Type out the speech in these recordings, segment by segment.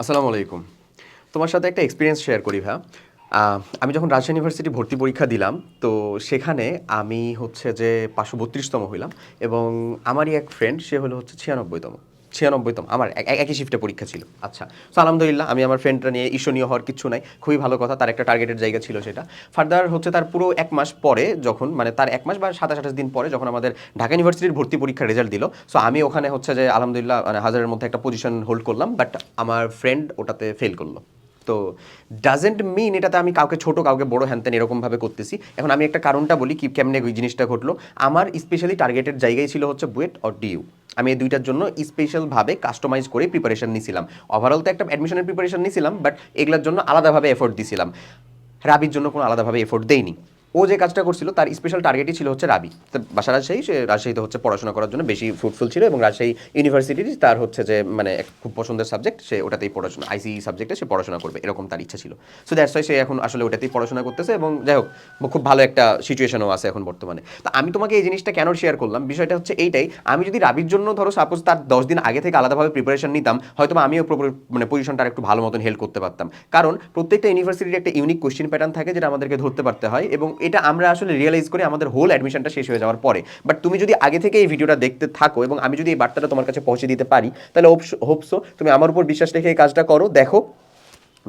আসসালামু আলাইকুম। তোমার সাথে একটা এক্সপিরিয়েন্স শেয়ার করি ভা আমি যখন রাজশাহী ইউনিভার্সিটি ভর্তি পরীক্ষা দিলাম, তো সেখানে আমি হচ্ছে যে পাঁচশো বত্রিশতম হইলাম এবং আমারই এক ফ্রেন্ড সে হলো হচ্ছে ছিয়ানব্বইতম। ছিয়ানব্বইতম আমার এক- এক- একই শিফটে পরীক্ষা ছিল। আচ্ছা তো আলহামদুলিল্লাহ, আমি আমার ফ্রেন্ডটা নিয়ে ঈর্ষণীয় হওয়ার কিছু নাই, খুবই ভালো কথা, তার একটা টার্গেটের জায়গা ছিল সেটা। ফার্দার হচ্ছে তার পুরো এক মাস পরে যখন মানে তার এক মাস বা সাতাশ, আঠাশ দিন পরে যখন আমাদের ঢাকা ইউনিভার্সিটির ভর্তি পরীক্ষার রেজাল্ট দিল সো আমি ওখানে হচ্ছে যে আলহামদুলিল্লাহ মানে হাজারের মধ্যে একটা পজিশন হোল্ড করলাম বাট আমার ফ্রেন্ড ওটাতে ফেল করল। তো ডাজেন্ট মিন এটাতে আমি কাউকে ছোট, কাউকে বড় হ্যানতেন এরকমভাবে করতেছি। এখন আমি একটা কারণটা বলি কি, কেমনে ওই জিনিসটা ঘটলো। আমার স্পেশালি টার্গেটের জায়গায় ছিল হচ্ছে বুয়েট অর ডিউ আমি এই দুইটার জন্য স্পেশালভাবে কাস্টমাইজ করে প্রিপারেশন নিয়েছিলাম ওভারঅল তো একটা অ্যাডমিশনের প্রিপারেশন নিয়েছিলাম বাট এগুলোর জন্য আলাদাভাবে এফোর্ট দিয়েছিলাম রাবির জন্য কোনো আলাদাভাবে এফোর্ট দেইনি। ও যে কাজটা করছিল, তার স্পেশাল টার্গেটই ছিল হচ্ছে রাবি। বাসা রাজশাহী, সে রাজশাহীতে হচ্ছে পড়াশোনা করার জন্য বেশি ফ্রুটফুল ছিল এবং রাজশাহী ইউনিভার্সিটির তার হচ্ছে যে মানে এক খুব পছন্দের সাবজেক্ট সে ওটাতেই পড়াশোনা আইসি সাবজেক্টে সে পড়াশোনা করবে, এরকম তার ইচ্ছা ছিল। সো দ্যাটস ওয়াই সে এখন আসলে ওটাতেই পড়াশোনা করতেছে এবং যাই হোক খুব ভালো একটা সিচুয়েশনও আছে এখন বর্তমানে। তো আমি তোমাকে এই জিনিসটা কেন শেয়ার করলাম? বিষয়টা হচ্ছে এইটাই, আমি যদি রাবির জন্য ধরো সাপোজ তার দশ দিন আগে থেকে আলাদাভাবে প্রিপারেশন নিতাম হয়তো আমিও মানে পজিশনটা একটু ভালো মতন হেল্প করতে পারতাম। কারণ প্রত্যেকটা ইউনিভার্সিটির একটা ইউনিক কোশ্চেন প্যাটার্ন থাকে যেটা আমাদেরকে ধরতে পারতে হয় এবং এটা আমরা আসলে রিয়েলাইজ করি আমাদের হোল অ্যাডমিশনটা শেষ হয়ে যাওয়ার পরে। বাট তুমি যদি আগে থেকে এই ভিডিওটা দেখতে থাকো এবং আমি যদি এই বার্তাটা তোমার কাছে পৌঁছে দিতে পারি, তাহলে হোপসো তুমি আমার উপর বিশ্বাস রেখে এই কাজটা করো। দেখো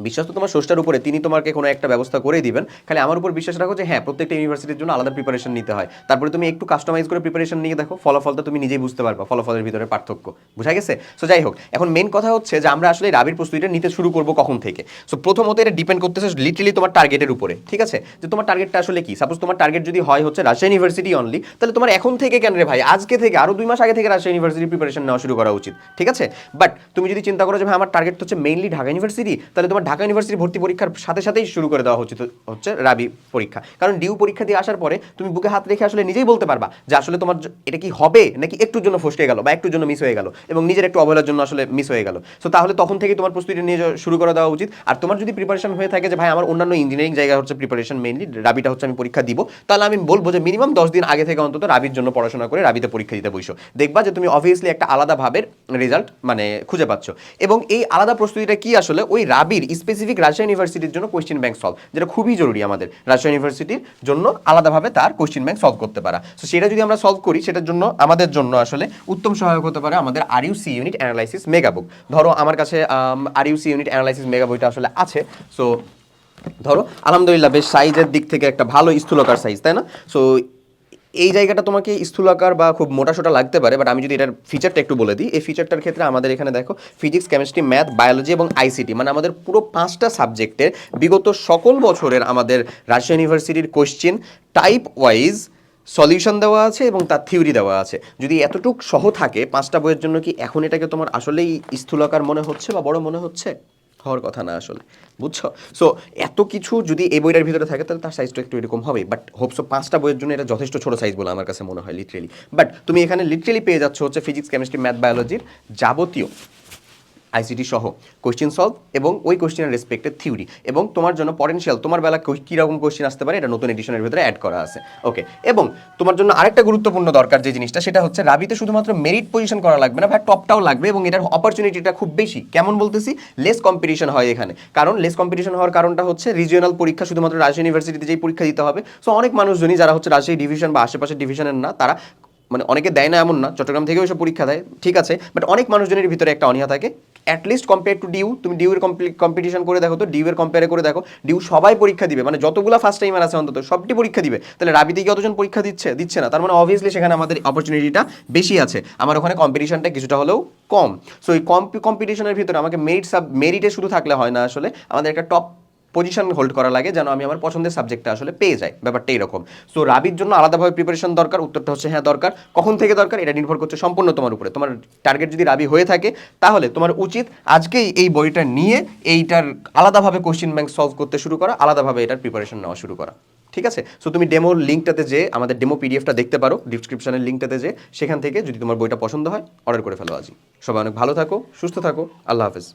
বিশ্বাস তো তোমার সোর্সটার উপরে, তিনি তোমাকে কোনো একটা ব্যবস্থা করে দিবেন। খালি আমার উপর বিশ্বাস রাখো যে হ্যাঁ প্রত্যেকটা ইউনিভার্সিটির জন্য আলাদা প্রিপারেশন নিতে হয়। তারপরে তুমি একটু কাস্টমাইজ করে প্রিপারেশন নিয়ে দেখো, ফলাফলটা তুমি নিজেই বুঝতে পারবা, ফলাফলের ভিতরে পার্থক্য। বুঝা গেছে? সো যাই হোক, এখন মেন কথা হচ্ছে যে, আমরা আসলে রাবির প্রস্তুতিটা নিতে শুরু করব কখন থেকে? সো প্রথমত এটা ডিপেন্ড করতেছে লিটারালি তোমার টার্গেটের উপরে, ঠিক আছে? যে তোমার টার্গেটটা আসলে কি? সাপোজ তোমার টার্গেট যদি হয় হচ্ছে রাজশাহী ইউনিভার্সিটি অনলি তাহলে তোমার এখন থেকে কেন রে ভাই? আজকে থেকে, আরও দুই মাস আগে থেকে রাজশাহী ইউনিভার্সিটি প্রিপারেশন নেওয়া শুরু করা উচিত, ঠিক আছে? বাট তুমি যদি চিন্তা করো যে, ভাই, আমার টার্গেট হচ্ছে মেইনলি ঢাকা ইউনিভার্সিটি তাহলে তোমার ঢাকা ইউনিভার্সিটি ভর্তি পরীক্ষার সাথে সাথেই শুরু করে দেওয়া উচিত হচ্ছে রাবি পরীক্ষা। কারণ ডিউ পরীক্ষা দিয়ে আসার পরে তুমি বুকে হাত রেখে আসলে নিজেই বলতে পারবা যে আসলে তোমার এটা কি হবে নাকি একটুর জন্য ফসকে গেল বা একটুর জন্য মিস হয়ে গেল এবং নিজের একটু অবহেলার জন্য আসলে মিস হয়ে গেল। সো তাহলে তখন থেকে তোমার প্রস্তুতি নিয়ে শুরু করে দেওয়া উচিত। আর তোমার যদি প্রিপারেশন হয়ে থাকে যে ভাই আমার অন্যান্য ইঞ্জিনিয়ারিং জায়গা হচ্ছে প্রিপারেশন মেইনলি রাবিটা হচ্ছে আমি পরীক্ষা দিব, তাহলে আমি বলব যে মিনিমাম দশ দিন আগে থেকে অন্তত রাবির জন্য পড়াশোনা করে রাবিতে পরীক্ষা দিতে বসো। দেখবা যে তুমি অবভিয়াসলি একটা আলাদা ভাবের রেজাল্ট মানে খুঁজে পাচ্ছ। এবং এই আলাদা প্রস্তুতিটা কি আসলে? ওই রাবির স্পেসিফিক রাজশাহী ইউনিভার্সিটির জন্য কোয়েশ্চেন ব্যাংক সলভ যেটা খুবই জরুরি আমাদের রাজশাহী ইউনিভার্সিটির জন্য আলাদাভাবে তার কোয়েশ্চেন ব্যাংক সলভ করতে পারা। তো সেটা যদি আমরা সলভ করি, সেটার জন্য, আমাদের জন্য আসলে উত্তম সহায়ক হতে পারে আমাদের আর UC unit analysis mega book ধরো, আমার কাছে আর ইউসি ইউনিট অ্যানালাইসিস মেগা বইটা আসলে আছে। সো ধরো, আলহামদুলিল্লাহ, বেশ সাইজের দিক থেকে একটা ভালো স্থূলকার সাইজ তাই না? সো এই জায়গাটা তোমাকে স্থূলাকার বা খুব মোটাসোটা লাগতে পারে বাট আমি যদি এটার ফিচারটা একটু বলে দিই, এই ফিচারটার ক্ষেত্রে আমাদের এখানে দেখো ফিজিক্স কেমিস্ট্রি ম্যাথ বায়োলজি এবং আইসিটি মানে আমাদের পুরো পাঁচটা সাবজেক্টের বিগত সকল বছরের আমাদের রাজশাহী ইউনিভার্সিটির কোশ্চেন টাইপ ওয়াইজ সলিউশন দেওয়া আছে এবং তার থিওরি দেওয়া আছে। যদি এতটুক সহ থাকে, পাঁচটা বইয়ের জন্য কি এখন এটাকে তোমার আসলেই স্থূলাকার মনে হচ্ছে বা বড় মনে হচ্ছে? হওয়ার কথা না আসলে, বুঝছ? সো এত কিছু যদি এই বইটার ভিতরে থাকে, তাহলে তার সাইজটা একটু এরকম হবে বাট হোপসো পাঁচটা বইয়ের জন্য এটা যথেষ্ট ছোট সাইজ বলে আমার কাছে মনে হয় লিটারেলি বাট তুমি এখানে লিটারেলি পেয়ে যাচ্ছ হচ্ছে ফিজিক্স কেমিস্ট্রি ম্যাথ বায়োলজির যাবতীয় আইসিটি সহ কোশ্চেন সলভ এবং ওই কোশ্চেনের রেসপেক্টেড থিওরি এবং তোমার জন্য পটেনশিয়াল তোমার বেলা কীরকম কোশ্চেন আসতে পারে, এটা নতুন এডিশনের ভিতরে অ্যাড করা আছে। ওকে এবং তোমার জন্য আরেকটা গুরুত্বপূর্ণ দরকার যে জিনিসটা, সেটা হচ্ছে রাবিতে শুধুমাত্র মেরিট পজিশন করা লাগবে না, ভাই টপটাও লাগবে এবং এটার অপরচুনিটিটা খুব বেশি। কেমন বলতেছি? লেস কম্পিটিশন হয় এখানে। কারণ লেস কম্পিটিশন হওয়ার কারণটা হচ্ছে রিজিওনাল পরীক্ষা শুধুমাত্র রাজশাহী ইউনিভার্সিটিতে যেই পরীক্ষা দিতে হবে। সো অনেক মানুষজনই যারা হচ্ছে রাজশাহী ডিভিশন বা আশেপাশের ডিভিশনের না, তারা মানে অনেকে দেয় না এমন না, চট্টগ্রাম থেকেও এসব পরীক্ষা দেয়, ঠিক আছে? বাট অনেক মানুষজনের ভিতরে একটা অনীহা থাকে at least compare to dew তুমি ডিউ এর কম্পিটিশন করে দেখো তো এর কম্পেয়ার করে দেখো ডিউ সবাই পরীক্ষা দিবে মানে যতগুলো ফার্স্ট টাইমার আছে অন্তত, সবটি পরীক্ষা দিবে। তাহলে রাবিতে কি অতজন পরীক্ষা দিচ্ছে দিচ্ছে না। তার মানে অবভিয়াসলি সেখানে আমাদের অপরচুনিটিটা বেশি আছে। আমার ওখানে কম্পিটিশনটা কিছুটা হলেও কম। সো এই কম কম্পিটিশনের ভিতরে আমাকে মেরিট সাব মেরিটে শুধু থাকলে হয় না আসলে। আমাদের একটা টপ পজিশন হোল্ড করা লাগে যেন আমি আমার পছন্দের সাবজেক্টটা আসলে পেয়ে যাই। ব্যাপারটা এরকম। সো রাবির জন্য আলাদাভাবে প্রিপারেশন দরকার, উত্তরটা হচ্ছে হ্যাঁ দরকার। কখন থেকে দরকার? এটা নির্ভর করছে সম্পূর্ণ তোমার উপরে। তোমার টার্গেট যদি রাবি হয়ে থাকে, তাহলে তোমার উচিত আজকেই এই বইটা নিয়ে এইটার আলাদাভাবে কোশ্চেন ব্যাংক সলভ করতে শুরু করা, আলাদাভাবে এটার প্রিপারেশন নেওয়া শুরু করা। ঠিক আছে? সো তুমি ডেমো লিঙ্কটাতে যে আমাদের ডেমো পিডিএফটা দেখতে পারো ডিসক্রিপশনের লিঙ্কটাতে যে সেখান থেকে যদি তোমার বইটা পছন্দ হয় অর্ডার করে ফেলো আজই। সবাই অনেক ভালো থাকো, সুস্থ থাকো, আল্লাহ হাফেজ।